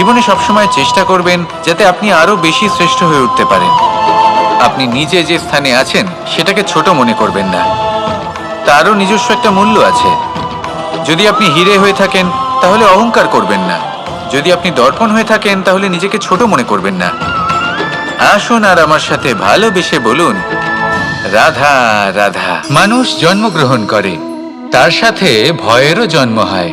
জীবনে সবসময় চেষ্টা করবেন যাতে আপনি আরও বেশি শ্রেষ্ঠ হয়ে উঠতে পারেন। আপনি নিজে যে স্থানে আছেন, সেটাকে ছোট মনে করবেন না। তারও নিজস্ব একটা মূল্য আছে। যদি আপনি হিরে হয়ে থাকেন, তাহলে অহংকার করবেন না। যদি আপনি দর্পণ হয়ে থাকেন, তাহলে নিজেকে ছোট মনে করবেন না। আসুন আর আমার সাথে ভালোবেসে বলুন, রাধা রাধা। মানুষ জন্মগ্রহণ করে, তার সাথে ভয়েরও জন্ম হয়।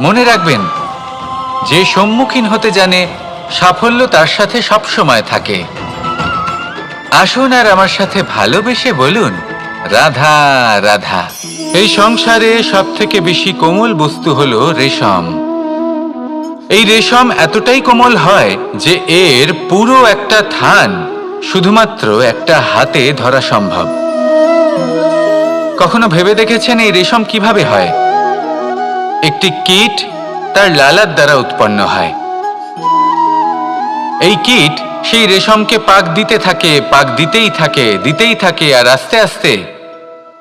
মনে রাখবেন, যে সম্মুখীন হতে জানে, সাফল্য তার সাথে সবসময় থাকে। আসুন আর আমার সাথে ভালোবেসে বলুন, রাধা রাধা। এই সংসারে সব থেকে বেশি কোমল বস্তু হলো রেশম। এই রেশম এতটাই কোমল হয় যে এর পুরো একটা থান শুধুমাত্র একটা হাতে ধরা সম্ভব। কখনো ভেবে দেখেছেন এই রেশম কীভাবে হয়? একটি কীট তার লালার দ্বারা উৎপন্ন হয়। এই কীট সেই রেশমকে পাক দিতে থাকে, পাক দিতেই থাকে দিতেই থাকে আর আস্তে আস্তে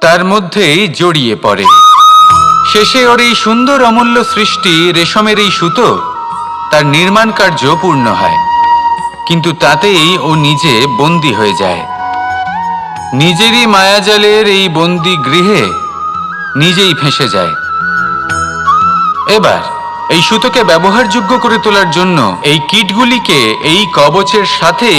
তার মধ্যেই জড়িয়ে পড়ে। শেষে ওর এই সুন্দর অমূল্য সৃষ্টি রেশমের এই সুতো তার নির্মাণ কার্য পূর্ণ হয়। কিন্তু তাতেই ও নিজে বন্দী হয়ে যায়। নিজেরই মায়াজালের এই বন্দি গৃহে নিজেই ফেঁসে যায়। এবার এই সুতোকে ব্যবহারযোগ্য করে তোলার জন্য এই কিটগুলিকে এই কবচের সাথে